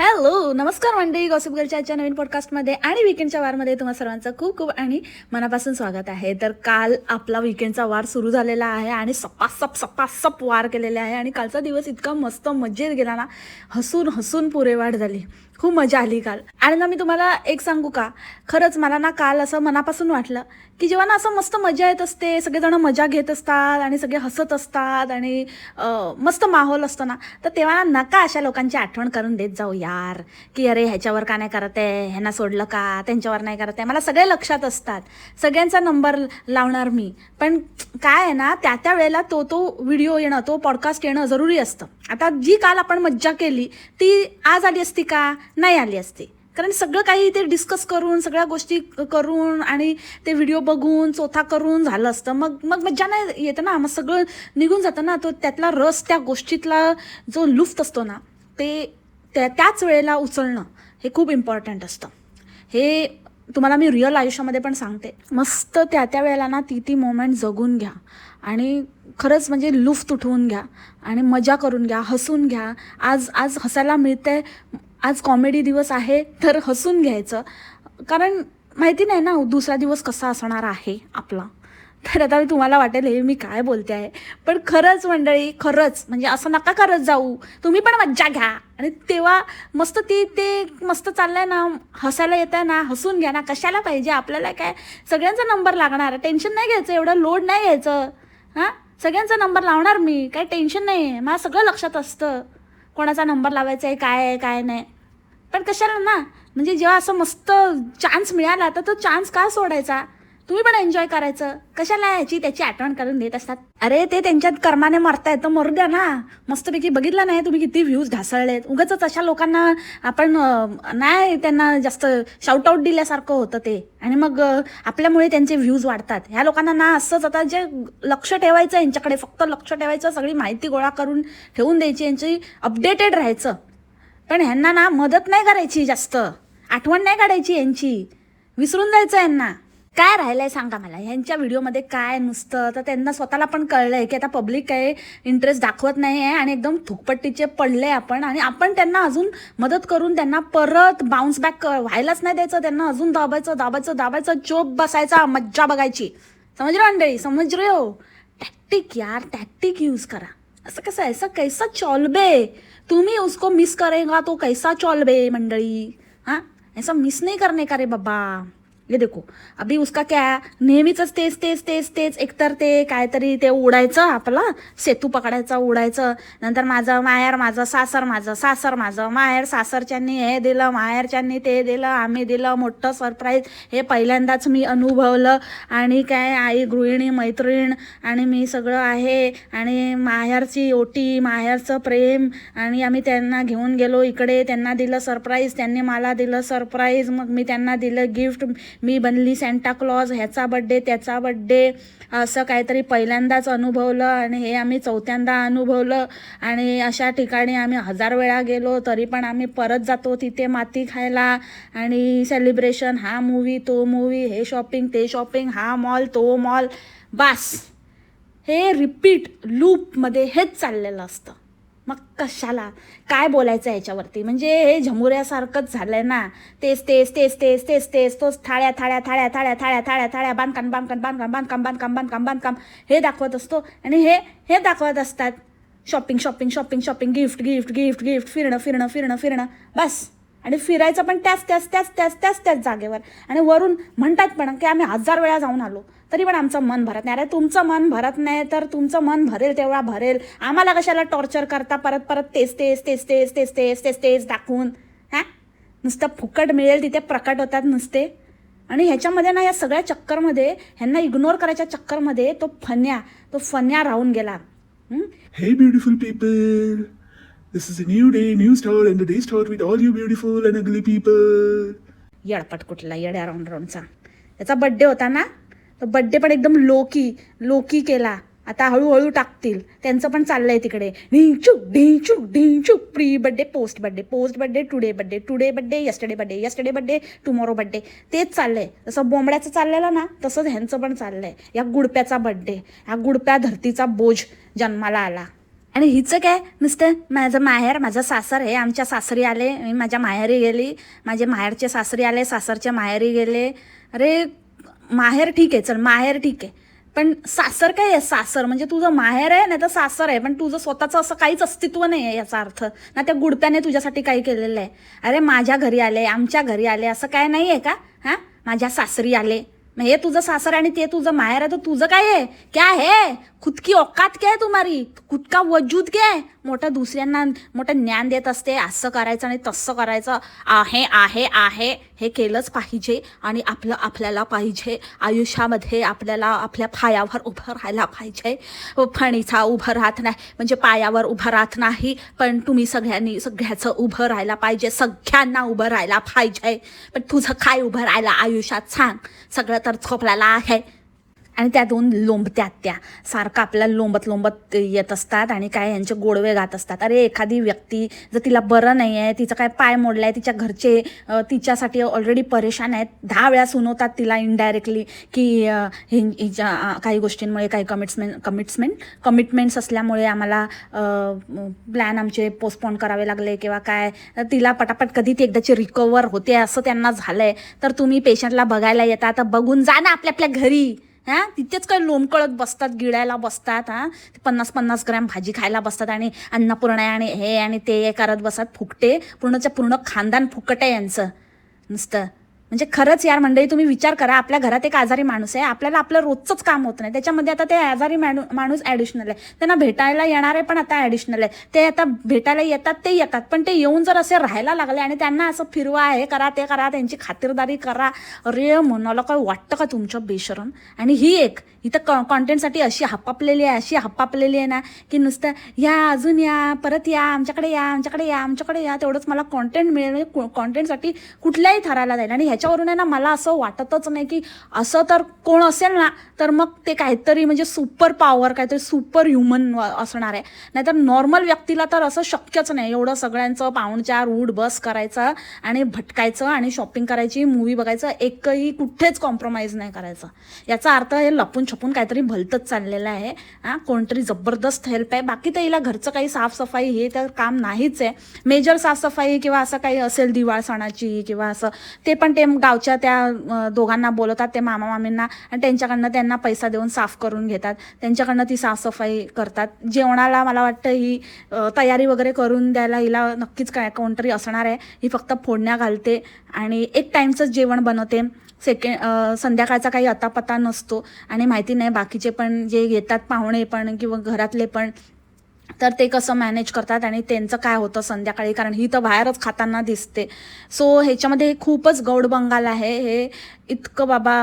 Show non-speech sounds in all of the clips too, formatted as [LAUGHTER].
Hello नमस्कार मंडळी gossip गर्लच्या आजच्या नवीन पॉडकास्टमध्ये आणि विकेंडच्या वारमध्ये तुम्हा सर्वांचं खूप खूप आणि मनापासून स्वागत आहे. तर काल आपला विकेंडचा वार सुरू झालेला आहे आणि सपासप सपासप वार केलेले आहे आणि कालचा दिवस इतका मस्त मजेत गेला ना. हसून हसून पुरेवाट झाली. खूप मजा आली काल. आणि ना मी तुम्हाला एक सांगू का? खरंच मला ना काल असं मनापासून वाटलं की जेव्हा ना असं मस्त मजा येत असते सगळेजण मजा घेत असतात आणि सगळे हसत असतात आणि मस्त माहोल असतो ना तर तेव्हा ना नका अशा लोकांची आठवण करून देत जाऊ यार की अरे ह्याच्यावर का नाही करत आहे ह्यांना सोडलं का त्यांच्यावर नाही करत आहे. मला सगळे लक्षात असतात. सगळ्यांचा नंबर लावणार मी. पण काय आहे ना त्या त्या वेळेला तो तो व्हिडिओ येणं तो पॉडकास्ट येणं जरुरी असतं. आता जी काल आपण मज्जा केली ती आज आली असती का? नाही आली असती. कारण सगळं काही ते डिस्कस करून सगळ्या गोष्टी करून आणि ते व्हिडिओ बघून चोथा करून झालं असतं. मग मग मज्जा नाही येतं ना. मग सगळं निघून जातं ना. तो त्यातला रस त्या गोष्टीतला जो लुफ्त असतो ना ते त्या त्याच वेळेला उचलणं हे खूप इम्पॉर्टंट असतं. हे तुम्हाला मी रिअल आयुष्यामध्ये पण सांगते. मस्त त्या त्या वेळेला ना ती ती मोमेंट जगून घ्या. आणि खरंच म्हणजे लुफ्त उठवून घ्या. आणि मजा करून घ्या हसून घ्या. आज आज हसायला मिळतंय आज कॉमेडी दिवस आहे तर हसून घ्यायचं. कारण माहिती नाही ना दुसरा दिवस कसा असणार आहे आपला. तर आता मी तुम्हाला वाटेल हे मी काय बोलते आहे? पण खरंच मंडळी खरंच. म्हणजे असं नका करत जाऊ. तुम्ही पण मज्जा घ्या. आणि तेव्हा मस्त ती ते मस्त चाललंय ना हसायला येत आहे ना हसून घ्या ना. कशाला पाहिजे? आपल्याला काय? सगळ्यांचा नंबर लागणार. टेन्शन नाही घ्यायचं एवढं. लोड नाही घ्यायचं. हां? सगळ्यांचा नंबर लावणार मी. काही टेन्शन नाही आहे मला सगळं लक्षात असतं. कोणाचा नंबर लावायचा आहे काय आहे काय नाही. पण कशाला ना म्हणजे जेव्हा असं मस्त चान्स मिळाला तर तो चान्स का सोडायचा? तुम्ही पण एन्जॉय करायचं. कशाला याची त्याची आठवण करून देत असतात? अरे ते त्यांच्यात कर्माने मरताय तर मरू द्या ना. मस्तपैकी बघितलं नाही तुम्ही किती व्ह्यूज ढासळलेत उगाच अशा लोकांना आपण नाही त्यांना जास्त शाउटआउट दिल्यासारखं होतं ते. आणि मग आपल्यामुळे त्यांचे व्ह्यूज वाढतात. ह्या लोकांना ना असंच आता जे लक्ष ठेवायचं यांच्याकडे फक्त लक्ष ठेवायचं सगळी माहिती गोळा करून ठेवून द्यायची यांची अपडेटेड राहायचं. पण ह्यांना ना मदत नाही करायची जास्त. आठवण नाही काढायची यांची. विसरून जायचं यांना. काय राहिलंय सांगा मला? ह्यांच्या व्हिडिओमध्ये काय नुसतं? तर त्यांना स्वतःला पण कळलंय की आता पब्लिक काय इंटरेस्ट दाखवत नाही आहे आणि एकदम थुकपट्टीचे पडले आपण आणि आपण त्यांना अजून मदत करून त्यांना परत बाउन्स बॅक व्हायलाच नाही द्यायचं. त्यांना अजून दाबायचं दाबायचं दाबायचं चोप बसायचा मज्जा बघायची. समज रे मंडळी? समज रे हो? टॅक्टिक यार टॅक्टिक यूज करा. असं कसं ऐसा कैसा चॉलबे तुम्ही उसको मिस करेगा तो कैसा चॉलबे मंडळी? हां? ऐसा मिस नाही करणे का रे बाबा? ये देखो अभी उसका क्या नेहमीच तेच तेच तेच तेच एकतर ते काहीतरी ते उडायचं आपलं सेतू पकडायचा उडायचं. नंतर माझं माहेर माझं सासर माझं सासर माझं माहेर सासरच्यांनी हे दिलं माहेरच्यांनी ते दिलं आम्ही दिलं मोठं सरप्राईज हे पहिल्यांदाच मी अनुभवलं. आणि काय आई गृहिणी मैत्रीण आणि मी सगळं आहे. आणि माहेरची ओटी माहेरचं प्रेम आणि आम्ही त्यांना घेऊन गेलो इकडे. त्यांना दिलं सरप्राईज त्यांनी मला दिलं सरप्राईज मग मी त्यांना दिलं गिफ्ट मी बनली सँटाक्लॉज क्लॉज ह्याचा बड्डे त्याचा बड्डे असं काहीतरी पहिल्यांदाच अनुभवलं आणि हे आम्ही चौथ्यांदा अनुभवलं. आणि अशा ठिकाणी आम्ही हजार वेळा गेलो तरी पण आम्ही परत जातो तिथे माती खायला. आणि सेलिब्रेशन हा मूवी तो मूवी हे शॉपिंग ते शॉपिंग हा मॉल तो मॉल बास. हे रिपीट लूपमध्ये हेच चाललेलं असतं. मग कशाला? काय बोलायचं याच्यावरती? म्हणजे हे झमुऱ्यासारखंच झालंय ना. तेच तेच तेच तेच तेच तेच तोच थाळ्या थाळ्या थाळ्या थाळ्या थाळ्या थाळ्या थाळ्या बांधकाम बांधकाम बांधकाम बांधकाम बांधकाम बांधकाम बांधकाम हे दाखवत असतो आणि हे हे दाखवत असतात. Shopping shopping shopping shopping gift gift gift gift फिरणं फिरणं फिरणं फिरणं बस. आणि फिरायचं पण त्याच त्याच त्याच त्याच त्याच त्याच जागेवर. आणि वरून म्हणतात पण की आम्ही हजार वेळा जाऊन आलो. तरी पण आमचं मन भरत नाही. अरे तुमचं मन भरत नाही तर तुमचं मन भरेल तेवढा भरेल. आम्हाला कशाला टॉर्चर करता? परत परत तेच तेच तेच तेच तेच तेच तेच तेच दाखवून. हां? नुसतं फुकट मिळेल तिथे प्रकट होतात नुसते. आणि ह्याच्यामध्ये ना या सगळ्या चक्करमध्ये ह्यांना इग्नोर करायच्या चक्करमध्ये तो फन्या तो फन्या राहून गेला. हे? Beautiful people people! This is a new day, new start, and the day start with all you beautiful and ugly people. येडपट कुठला येड्या राऊंड राऊंडचा त्याचा बड्डे होता ना? तो बड्डे पण एकदम लोकी लोकी केला. आता हळूहळू टाकतील. त्यांचं पण चाललंय तिकडे. ढिंचूक ढिंचूक ढिंचूक pre birthday post birthday post birthday today birthday today birthday yesterday birthday yesterday birthday tomorrow birthday तेच चाललंय. जसं बोंबड्याचं चाललेलं ना तसंच ह्यांचं पण चाललंय. या गुडप्याचा बड्डे ह्या गुडप्या धरतीचा बोज जन्माला आला. आणि हिचं काय? नुसतं माझं माहेर माझं सासर आहे आमच्या सासरी आले मी माझ्या माहेरी गेली माझे माहेरचे सासरी आले सासरच्या माहेरी गेले. अरे माहेर ठीक आहे चल माहेर ठीक आहे. पण सासर काय आहे? सासर म्हणजे तुझं माहेर आहे नाही तर सासर आहे पण तुझं स्वतःचं असं काहीच अस्तित्व नाही आहे याचा अर्थ. ना त्या गुडप्याने तुझ्यासाठी काही केलेलं आहे. अरे माझ्या घरी आले आमच्या घरी आले असं काय नाही आहे का? हां? माझ्या सासरी आले. हे तुझं सासर आणि ते तुझं माहेर आहे तर तुझं काय आहे? क्या आहे? खुद की औकात क्या आहे तुम्हारी? खुद का वजूद क्या आहे मोठं दुसऱ्यांना मोठं ज्ञान देत असते असं करायचं आणि तसं करायचं. आहे आहे आहे. हे केलंच पाहिजे आणि आपलं आपल्याला पाहिजे. आयुष्यामध्ये आपल्याला आपल्या पायावर उभं राहायला पाहिजे. फणीचा उभं राहत नाही. म्हणजे पायावर उभं राहत नाही पण तुम्ही सगळ्यांनी सगळ्याचं उभं राहायला पाहिजे. सगळ्यांना उभं राहायला पाहिजे. पण तुझं काय उभं राहायला आयुष्यात सांग. सगळं तर झोपलेलं आहे. आणि त्या दोन लोंबत्या त्या सारखं आपल्याला लोंबत लोंबत येत असतात आणि काय यांचे गोडवे गात असतात. अरे एखादी व्यक्ती जर तिला बरं नाही आहे तिचं काय पाय मोडला आहे तिच्या घरचे तिच्यासाठी ऑलरेडी परेशान आहेत दहा वेळा सुनवतात तिला इनडायरेक्टली की हिच्या काही गोष्टींमुळे काही कमिट्समेंट कमिट्समेंट कमिटमेंट्स असल्यामुळे आम्हाला प्लॅन आमचे पोस्टपोन करावे लागले किंवा काय. तिला पटापट कधी ती एकदाची रिकवर होते असं त्यांना झालंय. तर तुम्ही पेशंटला बघायला येता तर बघून जा ना आपल्या आपल्या घरी. हां? तिथेच काय लोंबकळत बसतात गिळायला बसतात हां? पन्नास पन्नास ग्रॅम भाजी खायला बसतात आणि अन्नपूर्ण आणि हे आणि ते करत बसतात फुकटे. पूर्णच्या पूर्ण खानदान फुकट आहे यांचं. नुसतं. म्हणजे खरंच यार मंडळी तुम्ही विचार करा. आपल्या घरात एक आजारी माणूस आहे. आपल्याला आपलं रोजचंच काम होत नाही. त्याच्यामध्ये आता ते आजारी माणू माणूस ॲडिशनल आहे. त्यांना भेटायला येणार आहे पण आता ॲडिशनल आहे. ते आता भेटायला येतात ते येतात. पण ते येऊन जर असे राहायला लागले आणि त्यांना असं फिरवा हे करा ते करा त्यांची खातिरदारी करा. अरे मनाला काय वाटतं का तुमच्या बेशरम? आणि ही एक इथं क कॉन्टेंटसाठी अशी हप्पापलेली आहे अशी हापापलेली आहे ना की नुसतं या अजून या परत या आमच्याकडे या आमच्याकडे या आमच्याकडे या तेवढंच मला कॉन्टेंट मिळेल. म्हणजे कॉन्टेंटसाठी कुठल्याही थराला जाईल. आणि त्याच्यावरून आहे ना मला असं वाटतच नाही की असं तर कोण असेल ना तर मग ते काहीतरी म्हणजे सुपर पॉवर काहीतरी सुपर ह्युमन असणार आहे. नाहीतर नॉर्मल व्यक्तीला तर असं शक्यच नाही. एवढं सगळ्यांचं पाहुणचार रूट बस करायचं आणि भटकायचं आणि शॉपिंग करायची मूवी बघायचं एकही कुठेच कॉम्प्रोमाइज नाही करायचं. याचा अर्थ हे लपून छपून काहीतरी भलतंच चाललेलं आहे. हां कोणतरी जबरदस्त हेल्प आहे. बाकी तर हिला घरचं काही साफसफाई हे तर काम नाहीच आहे. मेजर साफसफाई किंवा असं काही असेल दिवाळ सणाची किंवा असं ते पण ते गावच्या त्या दोघांना बोलवतात ते मामा मामींना आणि त्यांच्याकडनं त्यांना पैसा देऊन साफ करून घेतात. त्यांच्याकडनं ती साफसफाई करतात. जेवणाला मला वाटतं ही तयारी वगैरे करून द्यायला हिला नक्कीच काय कोणतरी असणार आहे. ही फक्त फोडण्या घालते आणि एक टाईमचंच जेवण बनवते. सेकंड संध्याकाळचा काही अतापता नसतो आणि माहिती नाही बाकीचे पण जे येतात पाहुणे पण किंवा घरातले पण तर ते कसं मॅनेज करतात आणि त्यांचं काय होतं संध्याकाळी? कारण ही तर बाहेरच खाताना दिसते. सो ह्याच्यामध्ये खूपच गौड बंगाल आहे. हे इतकं बाबा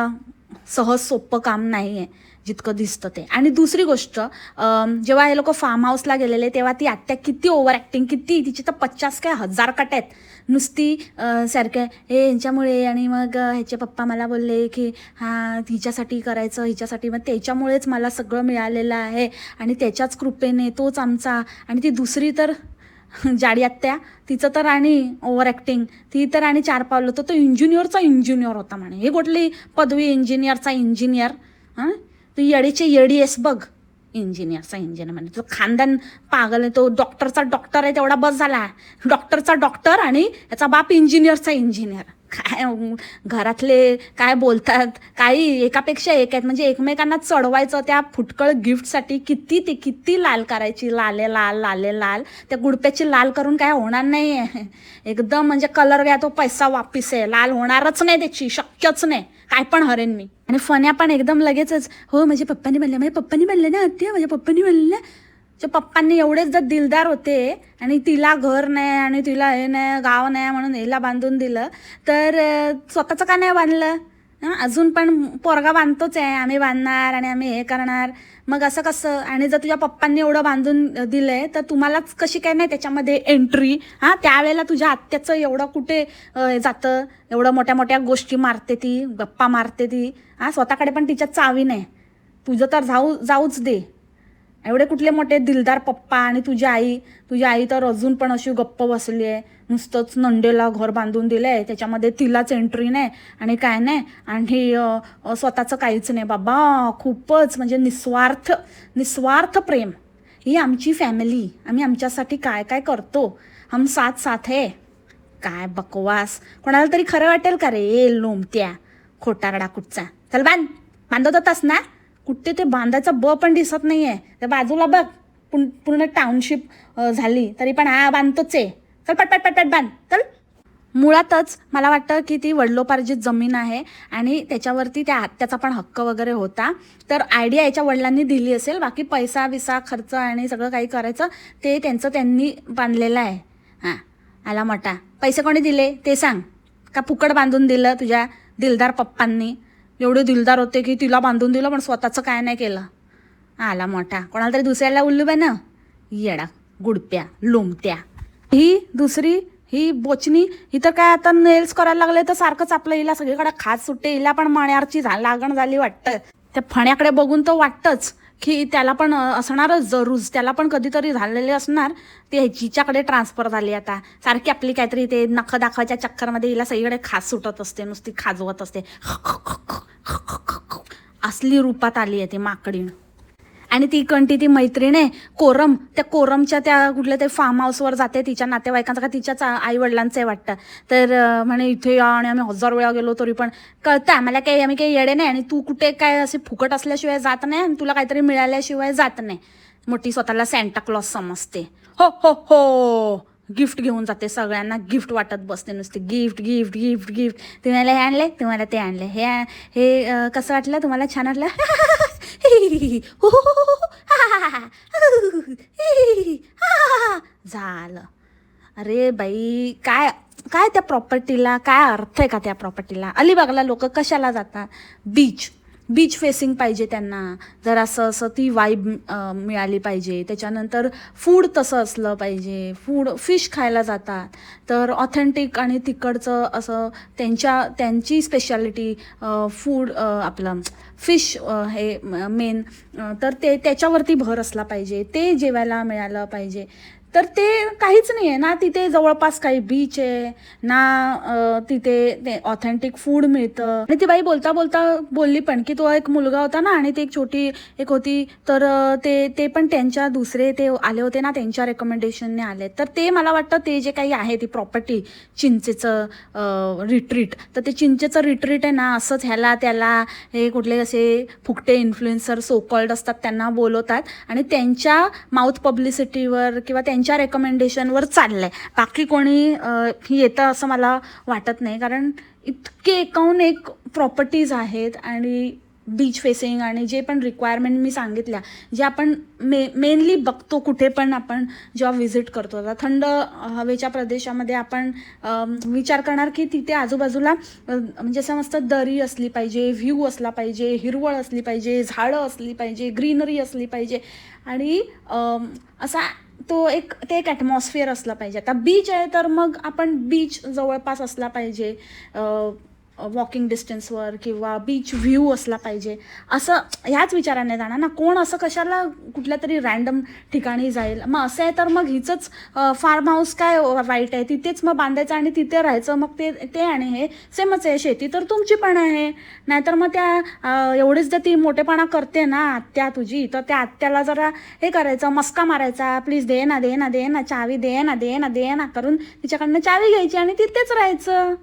सहज सोपं काम नाही आहे जितकं दिसतं ते. आणि दुसरी गोष्ट जेव्हा हे लोक फार्म हाऊसला गेलेले तेव्हा ती आत्या किती ओव्हर ॲक्टिंग किती तिची तर पचास काय हजार कट आहेत. नुसती सारख्या हे यांच्यामुळे आणि मग ह्याचे पप्पा मला बोलले की हां हिच्यासाठी करायचं हिच्यासाठी. मग त्याच्यामुळेच मला सगळं मिळालेलं आहे. आणि त्याच्याच कृपेने तोच आमचा. आणि ती दुसरी तर [LAUGHS] जाडी आत्या तिचं तर आणि ओव्हर ॲक्टिंग ती तर आणि चार पावलं होतं. तो इंजिनियरचा इंजिनियर होता म्हणे. हे कुठली पदवी इंजिनियरचा इंजिनियर हां? तू येडीची येडी आहेस बघ. इंजिनियरचा इंजिनियर म्हणजे तो खानदान पागल आहे तो डॉक्टरचा डॉक्टर आहे तेवढा बस झाला. डॉक्टरचा डॉक्टर आणि याचा बाप इंजिनियरचा इंजिनियर काय घरातले काय बोलतात काही एकापेक्षा एक आहेत. म्हणजे एकमेकांना चढवायचं त्या फुटकळ गिफ्टसाठी किती ते किती लाल करायची. लाले लाल लाले लाल. त्या गुडप्याची लाल करून काय होणार नाही आहे एकदम म्हणजे कलर घ्या तो पैसा वापिस आहे. लाल होणारच नाही त्याची शक्यच नाही. काय पण हरेन मी. आणि फण्या पण एकदम लगेचच हो माझ्या पप्पानी बनले माझ्या पप्पानी बनले ना आत्या माझ्या पप्पानी बनले ना जे पप्पांनी एवढेच जर दिलदार होते आणि तिला घर नाही आणि तिला हे नाही गाव नाही म्हणून हिला बांधून दिलं तर स्वतःचं का नाही बांधलं? अजून पण पोरगा बांधतोच आहे आम्ही बांधणार आणि आम्ही हे करणार. मग असं कसं? आणि जर तुझ्या पप्पांनी एवढं बांधून दिलंय तर तुम्हालाच कशी काय नाही त्याच्यामध्ये एंट्री हां? त्यावेळेला तुझ्या आत्याचं एवढं कुठे जातं? एवढं मोठ्या मोठ्या गोष्टी मारते ती गप्पा मारते ती. हां? स्वतःकडे पण तिच्या चावी नाही. तुझं तर जाऊ जाऊच दे. एवढे कुठले मोठे दिलदार पप्पा आणि तुझी आई तुझी आई तर अजून पण अशी गप्प बसली आहे. नुसतंच नंडेला घर बांधून दिलं आहे त्याच्यामध्ये तिलाच एंट्री नाही आणि काय नाही. आणि स्वतःचं काहीच नाही. बाबा खूपच म्हणजे निस्वार्थ निस्वार्थ प्रेम. ही आमची फॅमिली आम्ही आमच्यासाठी काय काय करतो? हम साथ साथ आहे काय बकवास. कोणाला तरी खरं वाटेल का रे? लोमत्या. खोटारडा कुठचा. चल बांध. बांधत होतास ना. कुठे ते बांधायचा ब पण दिसत नाही आहे त्या बाजूला बघ पुन- पूर्ण टाउनशिप झाली. तरी पण हा बांधतोच आहे. चल पटपट पटपट बांध. चल. मुळातच मला वाटतं की ती वडिलोपार्जित जमीन आहे आणि त्याच्यावरती त्या त्याचा पण हक्क वगैरे होता. तर आयडिया याच्या वडिलांनी दिली असेल. बाकी पैसा विसा खर्च आणि सगळं काही करायचं ते त्यांचं त्यांनी बांधलेलं आहे. हां आला मोठा. पैसे कोणी दिले? ते सांग. का फुकट बांधून दिलं तुझ्या दिलदार पप्पांनी? एवढे दिलदार होते की तिला बांधून दिलं पण स्वतःचं काय नाही केलं. आला मोठा. कोणाला तरी दुसऱ्याला उल्लू ना. येडा गुडप्या लोमत्या ही दुसरी ही बोचणी ही तर काय आता नेल्स करायला लागले तर सारखंच आपलं हिला सगळीकडे खास सुट्टे हिला पण मण्यावरची झा लागण झाली वाटतं. त्या फण्याकडे बघून तर वाटतंच. की त्याला पण असणारच जरूर त्याला पण कधीतरी झालेले असणार ते हिच्याकडे ट्रान्सफर झाली आता. सारखी आपली काहीतरी ते नख दाखवायच्या चक्करमध्ये हिला सगळीकडे खास सुटत असते नुसती खाजवत असते. असली रूपात आली आहे ती माकडीण. आणि ती कंटी ती मैत्रीण आहे कोरम त्या कोरमच्या त्या कुठल्या ते फार्म हाऊसवर जाते तिच्या नातेवाईकांचा का तिच्याच आई वडिलांचं आहे वाटतं. तर म्हणे इथे या आणि आम्ही हजार वेळा गेलो तरी पण कळतं आम्हाला काही आम्ही काही येडे नाही आणि तू कुठे काय असे फुकट असल्याशिवाय जात नाही आणि तुला काहीतरी मिळाल्याशिवाय जात नाही. मोठी स्वतःला सॅन्टा क्लॉस समजते. हो हो हो. गिफ्ट घेऊन जाते सगळ्यांना. गिफ्ट वाटत बसते नुसते. Gift gift gift gift. तुम्हाला हे आणले तुम्हाला ते आणले हे हे कसं वाटलं? तुम्हाला छान वाटलं? झालं. अरे बाई काय काय त्या प्रॉपर्टीला काय अर्थ आहे का त्या प्रॉपर्टीला अलिबागला लोक कशाला जातात? बीच बीच फेसिंग पाहिजे त्यांना. जर असं असं ती वाईब मिळाली पाहिजे. त्याच्यानंतर फूड तसं असलं पाहिजे. फूड फिश खायला जातात. तर ऑथेंटिक आणि तिकडचं असं त्यांच्या त्यांची स्पेशालिटी फूड आपलं फिश हे मेन तर ते त्याच्यावरती भर असला पाहिजे. ते जेवायला मिळालं पाहिजे. तर ते काहीच नाही आहे ना तिथे जवळपास काही बीच आहे ना तिथे ते ऑथेंटिक फूड मिळतं. आणि ती बाई बोलता बोलता बोलली पण की तो एक मुलगा होता ना आणि ती एक छोटी एक होती. तर ते ते पण त्यांच्या दुसरे ते आले होते ना त्यांच्या रेकमेंडेशनने आले. तर ते मला वाटतं ते जे काही आहे ती प्रॉपर्टी चिंचेचं रिट्रीट तर ते चिंचेचं रिट्रीट आहे ना असंच ह्याला त्याला हे कुठले असे फुकटे इन्फ्लुएन्सर सोकॉल्ड असतात त्यांना बोलवतात. आणि त्यांच्या माउथ पब्लिसिटीवर किंवा त्यांच्या रेकमेंडेशनवर चाललंय. बाकी कोणी येतं असं मला वाटत नाही. कारण इतके एकाहून एक प्रॉपर्टीज आहेत आणि बीच फेसिंग आणि जे पण रिक्वायरमेंट मी सांगितल्या जे आपण मे मेनली बघतो कुठे पण आपण जेव्हा व्हिजिट करतो. आता थंड हवेच्या प्रदेशामध्ये आपण विचार करणार की तिथे आजूबाजूला म्हणजे असं मस्त दरी असली पाहिजे व्ह्यू असला पाहिजे हिरवळ असली पाहिजे झाडं असली पाहिजे ग्रीनरी असली पाहिजे. आणि असा तो एक ते एक ॲटमॉस्फिअर असला पाहिजे. आता बीच आहे तर मग आपण बीच जवळपास असला पाहिजे. वॉकिंग डिस्टन्सवर किंवा बीच व्ह्यू असला पाहिजे. असं ह्याच विचाराने जाणार ना. कोण असं कशाला कुठल्या तरी रँडम ठिकाणी जाईल? मग असं आहे तर मग हिचंच फार्म हाऊस काय वाईट आहे? तिथेच मग बांधायचं आणि तिथे राहायचं. मग ते ते आणि हे सेमच आहे. शेती तर तुमची पण आहे. नाहीतर मग त्या एवढीच जर ती मोठेपणा करते ना आत्या तुझी तर त्या आत्याला जरा हे करायचं मस्का मारायचा. प्लीज दे ना दे ना दे ना चावी दे ना दे ना दे ना. करून तिच्याकडनं चावी घ्यायची आणि तिथेच राहायचं.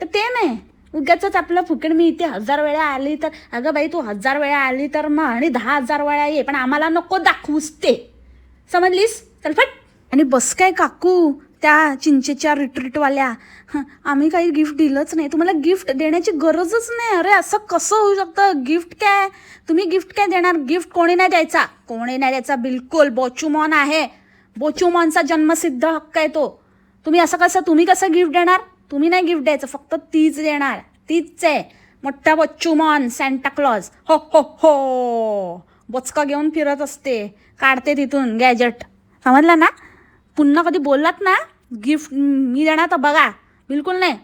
तर ते नाही. उगाच आपलं फुकट मी इथे हजार वेळा आली तर अगं बाई तू हजार वेळा आली तर मग आणि दहा हजार वेळा ये पण आम्हाला नको दाखवूस ते. समजलीस? चल फट. आणि बस काय काकू? त्या चिंचेच्या रिट्रीटवाल्या आम्ही काही गिफ्ट दिलंच नाही. तुम्हाला गिफ्ट देण्याची गरजच नाही. अरे असं कसं होऊ शकतं? गिफ्ट काय? तुम्ही गिफ्ट काय देणार? गिफ्ट कोणी नाही द्यायचा. कोणी नाही द्यायचा बिलकुल. बोचुमॉन आहे. बोचुमॉनचा जन्मसिद्ध हक्क आहे तो. तुम्ही असं कसं तुम्ही कसं गिफ्ट देणार? तुम्ही नाही गिफ्ट द्यायचं फक्त तीच देणार. तीच आहे मोठा बच्चूमॉन सॅन्टा क्लॉज हो हो हो. बोचका घेऊन फिरत असते. काढते तिथून गॅजेट समजलं ना? पुन्हा कधी बोललात ना गिफ्ट मी देणार तर बघा. बिलकुल नाही.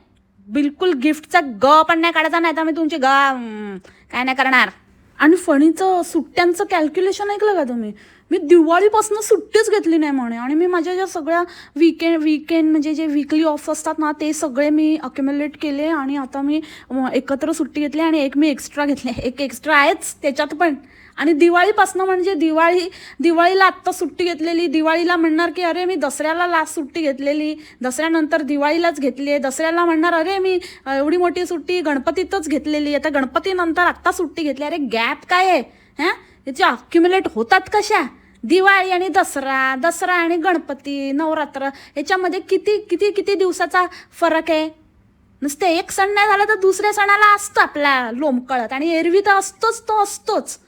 बिलकुल गिफ्टचा ग पण नाही काढायचा नाही तर मी तुमची ग काय नाही करणार. आणि फणीचं सुट्ट्यांचं कॅल्क्युलेशन ऐकलं का तुम्ही? मी दिवाळीपासून सुट्टीच घेतली नाही म्हणे. आणि मी माझ्या ज्या सगळ्या वीकेंड विकेंड म्हणजे जे विकली ऑफ असतात ना ते सगळे मी अक्युम्युलेट केले आणि आता मी एकत्र सुट्टी घेतली आणि एक मी एक्स्ट्रा घेतले. एक एक्स्ट्रा आहेच त्याच्यात पण. आणि दिवाळीपासनं म्हणजे दिवाळी दिवाळीला आत्ता सुट्टी घेतलेली दिवाळीला म्हणणार की अरे मी दसऱ्याला लास्ट सुट्टी घेतलेली. दसऱ्यानंतर दिवाळीलाच घेतली आहे. दसऱ्याला म्हणणार अरे मी एवढी मोठी सुट्टी गणपतीतच घेतलेली आता गणपतीनंतर आत्ता सुट्टी घेतली अरे गॅप काय आहे? हां? याचे अक्युम्युलेट होतात कशा? दिवाळी आणि दसरा दसरा आणि गणपती नवरात्र याच्यामध्ये किती किती किती दिवसाचा फरक आहे? नुसते एक सण नाही झाला तर दुसऱ्या सणाला असतं आपला लोंबकळत आणि एरवी तर असतोच तो असतोच.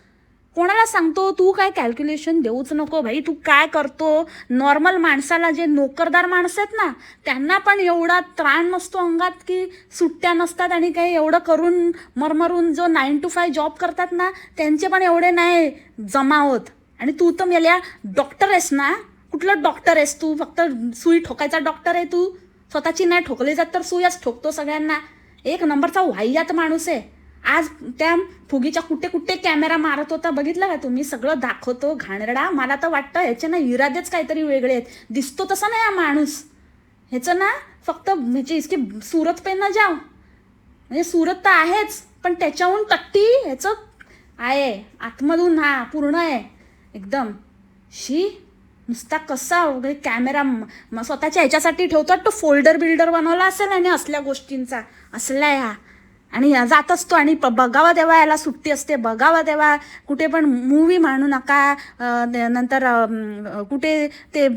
कोणाला सांगतो तू काय कॅल्क्युलेशन देऊच नको भाई तू काय करतो? नॉर्मल माणसाला जे नोकरदार माणसं आहेत ना त्यांना पण एवढा त्राण नसतो अंगात की सुट्ट्या नसतात आणि काही एवढं करून मरमरून जो नाईन टू फाय जॉब करतात ना त्यांचे पण एवढे नाही जमा होत आणि तू तर मेल्या डॉक्टर आहेस ना? कुठलं डॉक्टर आहेस तू? फक्त सुई ठोकायचा डॉक्टर आहे तू? स्वतःची नाही ठोकली जात तर सुयाच ठोकतो सगळ्यांना. एक नंबरचा वाह्यात माणूस आहे. आज त्या फुगीच्या कुठे कुठे कॅमेरा मारत होता बघितलं का तुम्ही? सगळं दाखवतो घाणेरडा. मला तर वाटतं ह्याचे ना इरादेच काहीतरी वेगळे आहेत. दिसतो तसा नाही हा माणूस. ह्याचं ना फक्त ह्याची इसकी सुरत पे न जाव म्हणजे सुरत तर आहेच पण त्याच्याहून टट्टी ह्याचं आहे. आतमधून हा पूर्ण आहे. एकदम. शी नुसता कसा वगैरे कॅमेरा म- स्वतःच्या ह्याच्यासाठी ठेवतात तो फोल्डर बिल्डर बनवला असेल आणि असल्या गोष्टींचा. असल्या ह्या. आणि जात असतो आणि प- बघावा तेव्हा याला सुट्टी असते. बघावा तेव्हा कुठे पण मूवी म्हणू नका. नंतर कुठे ते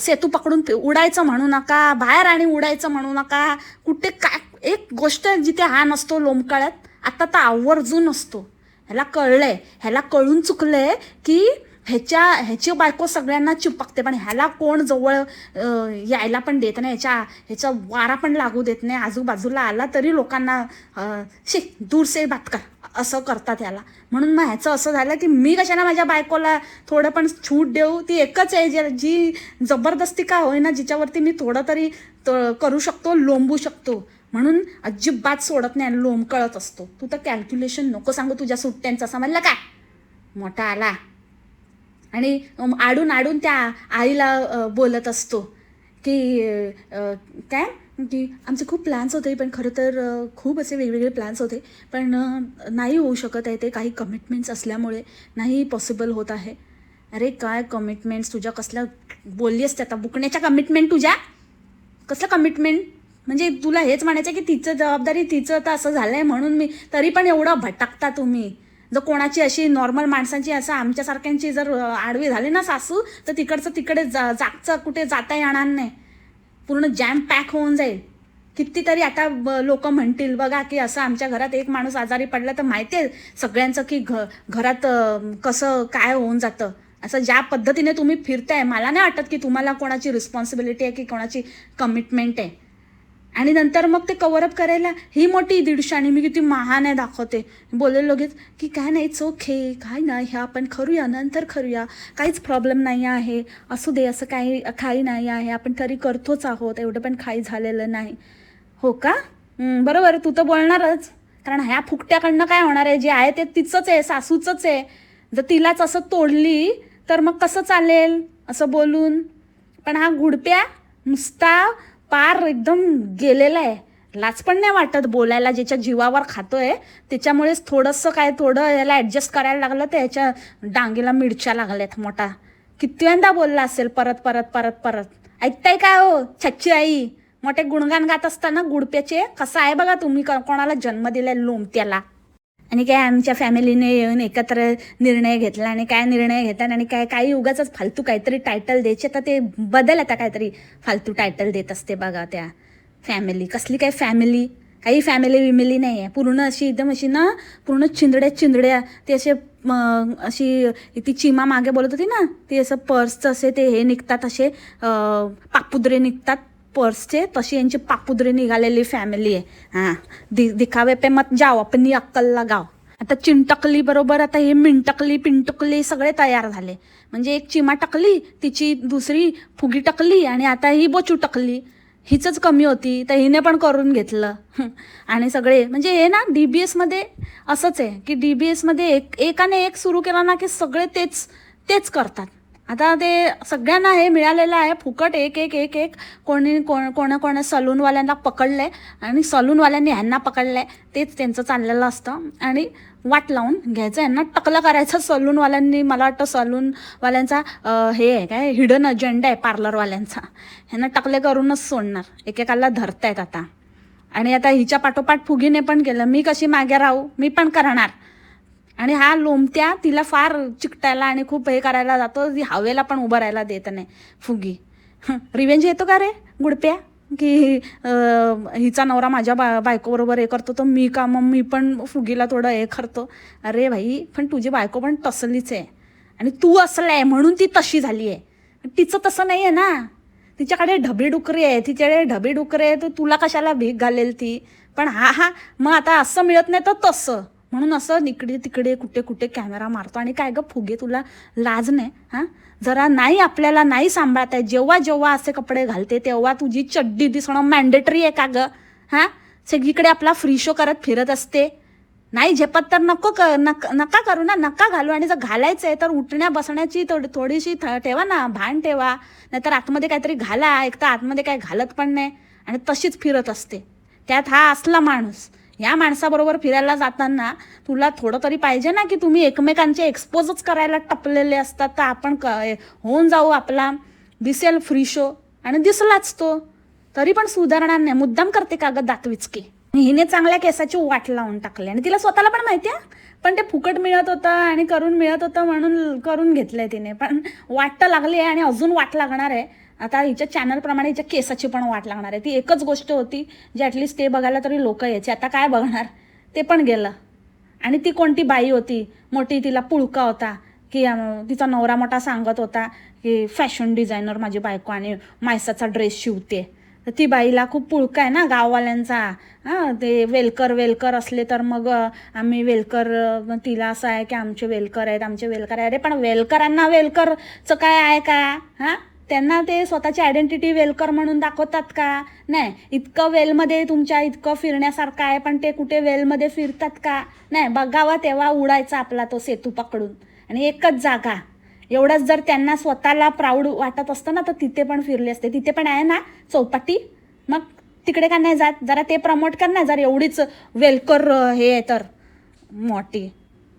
सेतू पकडून उडायचं म्हणू नका. बाहेर आणि उडायचं म्हणू नका. कुठे काय एक गोष्ट जिथे हा नसतो लोंबकळ्यात आता तर आवर्जून असतो. ह्याला कळलंय. ह्याला कळून चुकलंय की ह्याच्या ह्याची बायको सगळ्यांना चिपकते पण ह्याला कोण जवळ यायला पण देत नाही. ह्याच्या ह्याचा वारा पण लागू देत नाही. आजूबाजूला आला तरी लोकांना अं, शी दूर से बात कर असं करतात ह्याला. म्हणून मग ह्याचं असं झालं की मी कशाला माझ्या बायकोला थोडं पण छूट देऊ? ती एकच आहे जे जी जबरदस्ती का होईना जिच्यावरती मी थोडं तरी करू शकतो लोंबू शकतो. म्हणून अजिबात सोडत नाही आणि लोंबकळत असतो. तू तर कॅल्क्युलेशन नको सांगू तुझ्या सुट्ट्यांचं असं म्हणलं काय? मोठा आला. आणि आडून आडून त्या आईला बोलत असतो की काय? की आमचे खूप प्लॅन्स होते पण खरं तर खूप असे वेगवेगळे प्लॅन्स होते पण नाही होऊ शकत आहे ते काही कमिटमेंट्स असल्यामुळे नाही पॉसिबल होत आहे. अरे काय कमिटमेंट्स तुझ्या कसल्या बोलली असते आता? बुकण्याच्या कमिटमेंट तुझ्या? कसलं कमिटमेंट म्हणजे तुला हेच म्हणायचं की तिचं जबाबदारी तिचं तर असं झालं आहे म्हणून मी तरी पण एवढं भटकता तुम्ही. जर कोणाची अशी नॉर्मल माणसांची असं आमच्यासारख्यांची जर आडवी झाली ना सासू तर तिकडचं तिकडे जा जागचं कुठे जाता येणार नाही. पूर्ण जॅम पॅक होऊन जाईल. कितीतरी आता लोक म्हणतील बघा की असं आमच्या घरात एक माणूस आजारी पडला तर माहिती आहे सगळ्यांचं की घ घरात कसं काय होऊन जातं. असं ज्या पद्धतीने तुम्ही फिरताय मला नाही वाटत की तुम्हाला कोणाची रिस्पॉन्सिबिलिटी आहे की कोणाची कमिटमेंट आहे. आणि नंतर मग ते कवरअप करायला ही मोठी दीडशे आणि मी किती महान आहे दाखवते. बोलेल लगेच की काय नाही इट्स ओके काय नाही ह्या आपण करूया नंतर करूया. काहीच प्रॉब्लेम नाही आहे. असू दे असं काही काही नाही आहे. आपण तरी करतोच आहोत. एवढं पण काही झालेलं नाही. हो का? बरोबर. तू तर बोलणारच. कारण ह्या फुकट्याकडनं काय होणार आहे? जे आहे ते तिचंच आहे सासूचंच आहे. जर तिलाच असं तोडली तर मग कसं चालेल? असं बोलून. पण हा गुडप्या नुसता पार एकदम गेलेला आहे. लाच पण नाही वाटत बोलायला ज्याच्या जीवावर खातोय त्याच्यामुळेच थोडंसं काय थोडं याला ॲडजस्ट करायला लागलं तर ह्याच्या डांगीला मिरच्या लागल्यात मोठा. कितव्यांदा बोलला असेल परत परत परत परत. ऐकताय काय हो छच्ची आई? मोठे गुणगान गात असताना गुडप्याचे कसं आहे बघा तुम्ही कोणाला जन्म दिलाय लोमत्याला. आणि काय आमच्या फॅमिलीने येऊन एकत्र निर्णय घेतला आणि काय निर्णय घेतात आणि काय काही उगाच फालतू काहीतरी टायटल द्यायचे तर ते बदल आता काहीतरी फालतू टायटल देत असते बघा त्या फॅमिली कसली काय फॅमिली काही फॅमिली विमिली नाही आहे पूर्ण अशी एकदम अशी ना पूर्ण चिंदड्या चिंदड्या ते असे अशी ती चिमा मागे बोलत होती ना ते असं पर्सचं असे ते हे निघतात असे पापुद्रे निघतात. पर्सचे तशी यांची पापुद्रे निघालेली फॅमिली आहे. हां. दि दिखावे पे मत जाव अपनी अक्कलला गाव. आता चिंटकली बरोबर आता हे मिंटकली पिंटकली सगळे तयार झाले. म्हणजे एक चिमा टकली तिची दुसरी फुगी टकली आणि आता ही बोचू टकली. हिचंच कमी होती तर हिने पण करून घेतलं. [LAUGHS] आणि सगळे म्हणजे हे ना डी बी एसमध्ये असंच आहे की डी बी एसमध्ये एक एकाने एक सुरू केला ना की सगळे तेच तेच करतात. आता ते सगळ्यांना हे मिळालेलं आहे. फुकट एक एक एक एक. कोणी कोण कोणा कोणा सलूनवाल्यांना पकडलंय आणि सलूनवाल्यांनी ह्यांना पकडलंय तेच त्यांचं चाललेलं असतं. आणि वाट लावून घ्यायचं. यांना टकलं करायचं सलूनवाल्यांनी. मला वाटतं सलूनवाल्यांचा हे आहे काय? हिडन अजेंडा आहे पार्लरवाल्यांचा ह्यांना टकले करूनच सोडणार. एकेकाला धरतायत आता. आणि आता हिच्या पाठोपाठ फुगीने पण केलं. मी कशी मागे राहू? मी पण करणार. आणि हा लोमत्या तिला फार चिकटायला आणि खूप हे करायला जातो ती हवेला पण उभं राहायला देत नाही. फुगी. रिवेंज येतो का रे गुडप्या? की हिचा नवरा माझ्या बा बायकोबरोबर हे करतो तर मी का मग मी पण फुगीला थोडं हे करतो? अरे भाई पण तुझी बायको पण तसलीच आहे. आणि तू असलं आहे म्हणून ती तशी झाली आहे. तिचं तसं नाही आहे ना. तिच्याकडे ढबी डुकरी आहे तिच्याकडे ढबी डुकरे आहे तर तुला कशाला भीक घालेल ती? पण हा हा मग आता असं मिळत नाही तर तसं. म्हणून असं इकडे तिकडे कुठे कुठे कॅमेरा मारतो. आणि काय गं फुगे तुला लाज नाही हां? जरा नाही आपल्याला नाही सांभाळत आहे जेव्हा जेव्हा असे कपडे घालते तेव्हा तुझी चड्डी दिसणं मॅन्डेटरी आहे का गं? हां? सगळीकडे आपला फ्री शो करत फिरत असते. नाही झेपत तर नको क नक नका करू ना नका घालू. आणि जर घालायचं आहे तर उठण्या बसण्याची थोडी थोडीशी थ- ठेवा ना भान ठेवा. नाहीतर आतमध्ये काहीतरी घाला. एक तर आतमध्ये काही घालत पण नाही. आणि तशीच फिरत असते. त्यात हा असला माणूस. ह्या माणसाबरोबर फिरायला जाताना तुला थोडं तरी पाहिजे ना की तुम्ही एकमेकांचे एक्सपोजच करायला टपलेले असतात. तर आपण क होऊन जाऊ आपला. दिसेल फ्री शो आणि दिसलाच तो. तरी पण सुधारणार नाही मुद्दाम करते कागद दाखवीच की हिने चांगल्या केसाची वाट लावून टाकली. आणि तिला स्वतःला पण माहिती आहे? पण ते फुकट मिळत होतं आणि करून मिळत होतं म्हणून करून घेतलंय तिने. पण वाट तर लागली आहे आणि अजून वाट लागणार आहे. आता हिच्या चॅनलप्रमाणे हिच्या केसाची पण वाट लागणार आहे. ती एकच गोष्ट होती जी ॲटलिस्ट ते बघायला तरी लोक यायचे. आता काय बघणार? ते पण गेलं. आणि ती कोणती बाई होती? मोठी तिला पुळका होता की तिचा नवरा मोठा सांगत होता की फॅशन डिझायनर माझी बायको आणि मायसाचा ड्रेस शिवते. तर ती बाईला खूप पुळका आहे ना गाववाल्यांचा. हां ते वेलकर वेलकर असले तर मग आम्ही वेलकर तिला असं आहे की आमचे वेलकर आहेत आमचे वेलकर आहे अरे पण वेलकरांना वेलकरचं काय आहे का? हां? त्यांना ते स्वतःची आयडेंटिटी वेलकर म्हणून दाखवतात का? नाही इतकं वेलमध्ये तुमच्या इतकं फिरण्यासारखं आहे पण ते कुठे वेलमध्ये फिरतात का? नाही बघावा तेव्हा उडायचा आपला तो सेतू पकडून. आणि एकच जागा. एवढंच जर त्यांना स्वतःला प्राऊड वाटत असतं ना तर तिथे पण फिरले असते. तिथे पण आहे ना चौपाटी? मग तिकडे का नाही जात? जरा ते प्रमोट कर ना जर एवढीच वेलकर हे आहे तर. मोठी.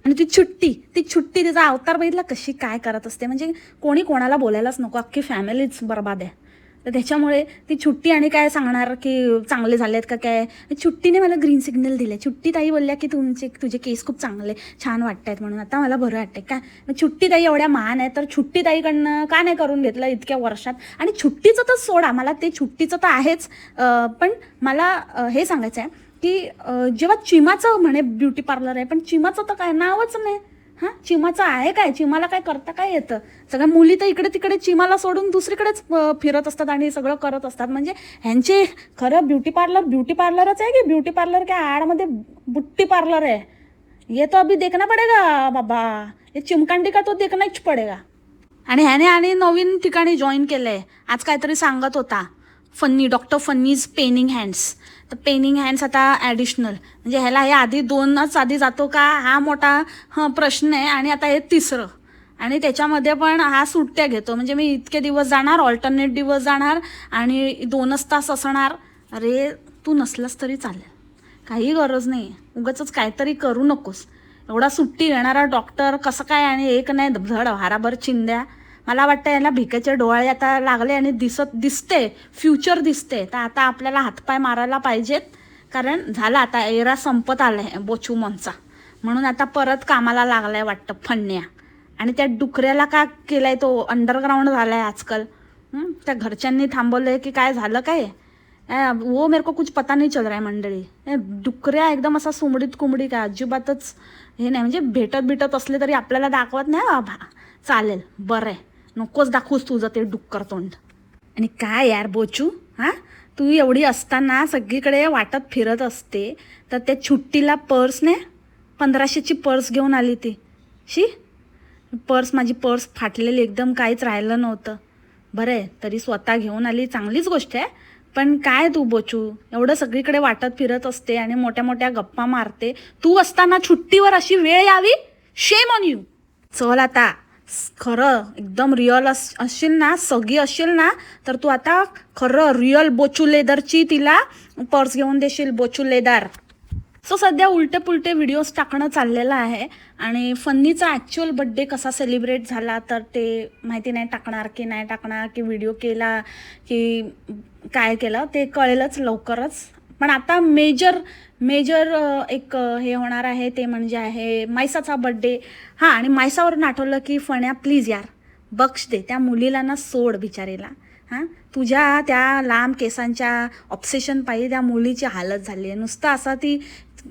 आणि ती छुट्टी ती छुट्टी तिचा अवतार बघितला कशी काय करत असते? म्हणजे कोणी कोणाला बोलायलाच नको अख्खी फॅमिलीच बरबाद आहे. तर त्याच्यामुळे ती छुट्टी आणि काय सांगणार की चांगले झालेत का काय? छुट्टीने मला ग्रीन सिग्नल दिले. छुट्टी ताई बोलल्या की तुमचे तुझे केस खूप चांगले छान वाटत आहेत म्हणून. आता मला बरं वाटतंय. काय? मग छुट्टी ताई एवढ्या महान आहे तर छुट्टी ताईकडनं का नाही करून घेतलं इतक्या वर्षात? आणि छुट्टीचं तर सोडा मला ते छुट्टीचं तर आहेच. पण मला हे सांगायचं आहे की जेव्हा चिमाचं म्हणे ब्युटी पार्लर आहे पण चिमाचं तर काय नावच नाही. हां? चिमाचं आहे काय? चिमाला काय करता काय येतं? सगळ्या मुली तर इकडे तिकडे चिमाला सोडून दुसरीकडेच फिरत असतात आणि सगळं करत असतात. म्हणजे ह्यांचे खरं ब्युटी पार्लर ब्युटी पार्लरच आहे की ब्युटी पार्लर काय आडमध्ये बुट्टी पार्लर आहे? ये तो अभी देखना पडेगा बाबा. हे चिमकांडी का तो देखनाच पडेगा. आणि ह्याने आणि नवीन ठिकाणी जॉईन केलं आहे आज काहीतरी सांगत होता. फन्नी डॉक्टर फन्नीज पेनिंग हँड्स तर पेनिंग हँड्स आता ॲडिशनल म्हणजे ह्याला हे आधी दोनच आधी जातो का? हा मोठा हं प्रश्न आहे आणि आता हे तिसरं. आणि त्याच्यामध्ये पण हा सुट्ट्या घेतो. म्हणजे मी इतके दिवस जाणार ऑल्टरनेट दिवस जाणार आणि दोनच तास असणार. अरे तू नसलास तरी चालेल. काही गरज नाही. उगाच काहीतरी करू नकोस. एवढा सुट्टी घेणारा डॉक्टर कसं काय आणि एक नाही धड हाराभर चिंध्या. मला वाटतं याला भिकेचे डोळे आता लागले आणि दिसत दिसते फ्युचर दिसते. तर आता आपल्याला हातपाय मारायला पाहिजेत. कारण झाला आता एरा संपत आला आहे बोचुमनचा. म्हणून आता परत कामाला लागलाय वाटतं फणण्या आणि त्या डुकऱ्याला का केलाय तो अंडरग्राऊंड झालाय आजकाल? त्या घरच्यांनी थांबवलंय की काय झालं काय? ए, वो मेरे को कुछ पता नाही चल रहा है मंडळी. ए, डुकऱ्या एकदम असा सुमडीत कुमडी काय? अजिबातच हे नाही. म्हणजे भेटत भेटत असले तरी आपल्याला दाखवत नाही बाबा. चालेल. बरं आहे. नकोच दाखवूस तुझं ते डुक्कर तोंड. आणि काय यार बोचू हां? तू एवढी असताना सगळीकडे वाटत फिरत असते तर त्या छुट्टीला पर्सने पंधराशेची पर्स घेऊन आली ती. शी? पर्स माझी पर्स फाटलेली एकदम काहीच राहिलं नव्हतं. बरं आहे तरी स्वतः घेऊन आली चांगलीच गोष्ट आहे. पण काय तू बोचू एवढं सगळीकडे वाटत फिरत असते आणि मोठ्या मोठ्या गप्पा मारते. तू असताना छुट्टीवर अशी वेळ यावी? शेम ऑन यू चल आता. खरं एकदम रिअल अस असशील ना सगळी असशील ना तर तू आता खरं रिअल बोचू लेदरची तिला पर्स घेऊन देशील बोचू लेदर. सो सध्या उलटे पुलटे व्हिडिओज टाकणं चाललेलं आहे आणि फन्नीचा ॲक्च्युअल बड्डे कसा सेलिब्रेट झाला तर ते माहिती नाही टाकणार की नाही टाकणार की व्हिडिओ केला की काय केलं ते कळेलच लवकरच. पण आता मेजर मेजर एक हे होणार आहे ते म्हणजे आहे मायसाचा बड्डे हां आणि मायसावरून आठवलं की फण्या प्लीज यार बक्ष दे त्या मुलीला ना सोड बिचारीला. हां तुझ्या त्या लांब केसांच्या ऑप्सेशन पाहिजे त्या मुलीची हालत झाली आहे. नुसतं असा ती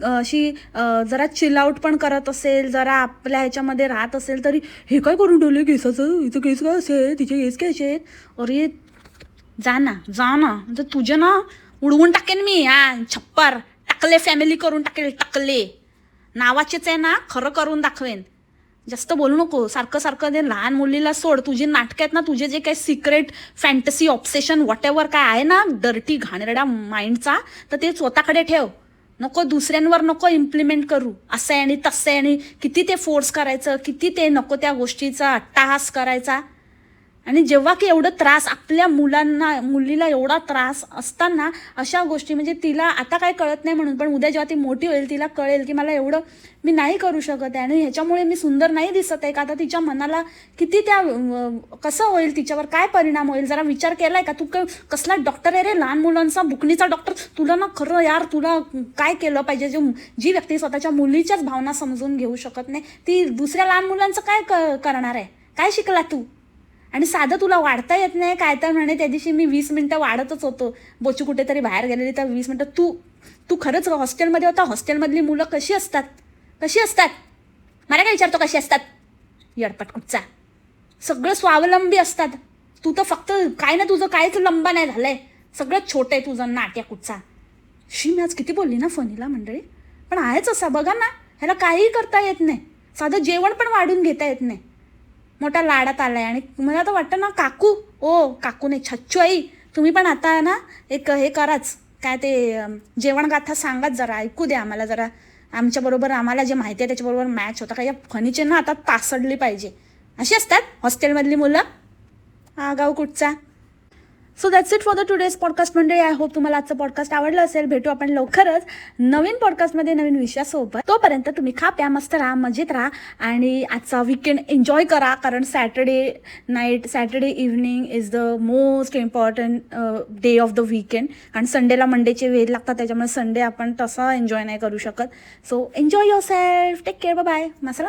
अशी जरा चिलआउट पण करत असेल जरा आपल्या ह्याच्यामध्ये राहत असेल तरी हे काय करून ठेवले केसाचं? हिचं केस काय असेल तिचे केस काय असेल अरे जा ना जा ना. म्हणजे तुझे ना उडवून टाकेन मी हा छप्पर. टाकले फॅमिली करून टाकेल टाकले. नावाचेच आहे ना खरं करून दाखवेन. जास्त बोलू नको सारखं सारखं ते लहान मुलीला सोड. तुझी नाटकं आहेत ना तुझे जे काही secret fantasy obsession whatever काय आहे ना डर्टी घाणेरडा माइंडचा तर ते स्वतःकडे ठेव. नको दुसऱ्यांवर नको इम्प्लिमेंट करू. असं आहे आणि तसं आहे आणि किती ते फोर्स करायचं किती ते नको त्या गोष्टीचा अट्टाहास करायचा. आणि जेव्हा की एवढं त्रास आपल्या मुलांना मुलीला एवढा त्रास असताना अशा गोष्टी म्हणजे तिला आता काय कळत नाही म्हणून पण उद्या जेव्हा ती मोठी होईल तिला कळेल की मला एवढं मी नाही करू शकत आहे. आणि ह्याच्यामुळे मी सुंदर नाही दिसत आहे का? आता तिच्या मनाला किती त्या कसं होईल तिच्यावर काय परिणाम होईल? जरा विचार केलाय का? तू क- कसला डॉक्टर आहे रे? लहान मुलांचा बुकणीचा डॉक्टर तुला ना खरं यार तुला काय केलं पाहिजे? जे जी व्यक्ती स्वतःच्या मुलीच्याच भावना समजून घेऊ शकत नाही ती दुसऱ्या लहान मुलांचं काय क- करणार आहे? काय शिकला तू? आणि साधं तुला वाढता येत नाही काय तर म्हणे त्या दिवशी मी वीस मिनटं वाढतच होतो. बोचू कुठेतरी बाहेर गेलेली तर वीस मिनटं तू तू खरंच हॉस्टेलमध्ये होता हॉस्टेलमधली मुलं कशी असतात? कशी असतात? मला काय विचारतो कशी असतात? यडपट कुठचा? सगळं स्वावलंबी असतात. तू तर फक्त काय ना तुझं काहीच लंबा नाही झालंय. सगळं छोटं आहे तुझं नाट्या कुठचा? शी मी आज किती बोलली ना फनीला मंडळी? पण आहेच असा बघा ना ह्याला काहीही करता येत नाही. साधं जेवण पण वाढून घेता येत नाही. मोठा लाडात आला आहे आणि मला तर वाटतं ना काकू? ओ काकू नाही छच्चू आई तुम्ही पण आता ना एक हे कराच. काय ते जेवण गाथा सांगाच जरा ऐकू द्या आम्हाला जरा. आमच्याबरोबर आम्हाला जे माहिती आहे त्याच्याबरोबर मॅच होता. का या फनीचे ना आता तासडली पाहिजे. अशी असतात हॉस्टेलमधली मुलं? हा गाव कुठचा? So that's it for the today's podcast मंडळी आय होप तुम्हाला आजचं पॉडकास्ट आवडलं असेल. भेटू आपण लवकरच नवीन पॉडकास्टमध्ये नवीन विषयासोबत. तोपर्यंत तुम्ही खा प्या मस्त राहा मजेत राहा आणि आजचा विकेंड एन्जॉय करा. कारण Saturday night Saturday evening is the most important day of the weekend आणि संडेला मंडेचे वेळ लागतात. त्याच्यामुळे संडे आपण तसा एन्जॉय नाही करू शकत. So enjoy yourself take care bye मसाला